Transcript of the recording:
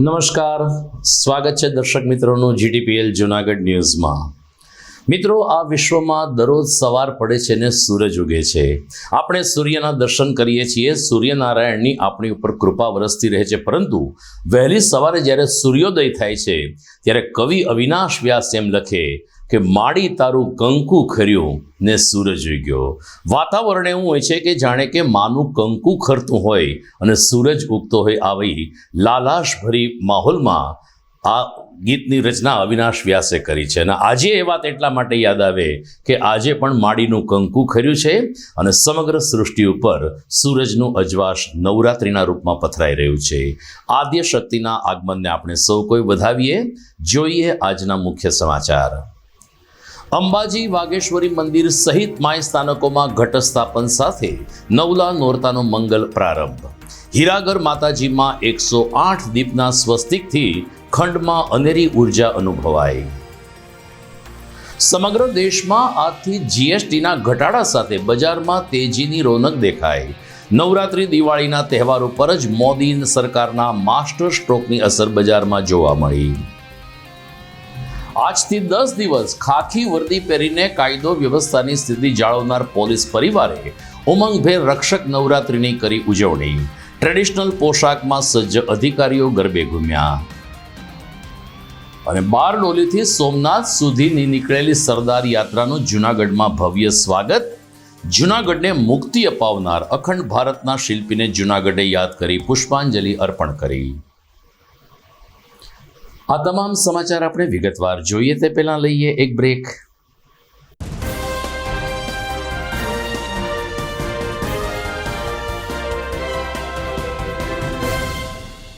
નમસ્કાર. સ્વાગત છે દર્શક મિત્રોનું જીટીપીએલ જુનાગઢ ન્યૂઝમાં. મિત્રો, આ વિશ્વમાં દરરોજ સવાર પડે છે ને સૂરજ ઉગે છે. આપણે સૂર્યના દર્શન કરીએ છીએ. સૂર્યનારાયણની આપણી ઉપર કૃપા વરસતી રહે છે. પરંતુ વહેલી સવારે જ્યારે સૂર્યોદય થાય છે, ત્યારે કવિ અવિનાશ વ્યાસ એમ લખે કે, માડી તારું કંકુ ખર્યું ને સૂરજ ઉગ્યો. વાતાવરણ એવું હોય છે કે જાણે કે માનું કંકુ ખરતું હોય અને સૂરજ ઉગતો હોય આવી લાલાશભરી માહોલમાં આ ગીતની રચના અવિનાશ વ્યાસે કરી છે. અને આજે એ વાત એટલા માટે યાદ આવે કે આજે પણ માડીનું કંકુ ખર્યું છે અને સમગ્ર સૃષ્ટિ ઉપર સૂરજનું અજવાશ નવરાત્રિના રૂપમાં પથરાઈ રહ્યું છે. આદ્ય શક્તિના આગમનને આપણે સૌ કોઈ વધાવીએ. જોઈએ આજના મુખ્ય સમાચાર. અંબાજી વાગેશ્વરી મંદિર સહિત માય સ્થાનકોમાં ઘટસ્થાપન સાથે નવલા નોરતાનો મંગલ પ્રારંભ. હીરાગર માતાજીમાં એકસો આઠ દીપના સ્વસ્તિકથી ખંડમાં અનેરી ઊર્જા અનુભવાઈ સમગ્ર દેશમાં આજથી જીએસટીના ઘટાડા સાથે બજારમાં તેજીની રોનક દેખાઈ નવરાત્રી દિવાળીના તહેવારો પર જ મોદી સરકારના માસ્ટર સ્ટ્રોકની અસર બજારમાં જોવા મળી. આજથી દસ દિવસ ખાખી વર્દી પહેરીને કાયદો વ્યવસ્થાની સ્થિતિ જાળવનાર પોલીસ પરિવારે ઉમંગભેર રક્ષક નવરાત્રિની કરી ઉજવણી. ટ્રેડિશનલ પોશાકમાં સજ્જ અધિકારીઓ ગરબે ઘૂમ્યા. અને બારડોલીથી સોમનાથ સુધીની નીકળેલી સરદાર યાત્રાનું જૂનાગઢમાં ભવ્ય સ્વાગત. જૂનાગઢને મુક્તિ અપાવનાર અખંડ ભારતના શિલ્પીને જૂનાગઢે યાદ કરી પુષ્પાંજલિ અર્પણ કરી. આ તમામ સમાચાર આપણે વિગતવાર જોઈએ તે પહેલાં લઈએ એક બ્રેક.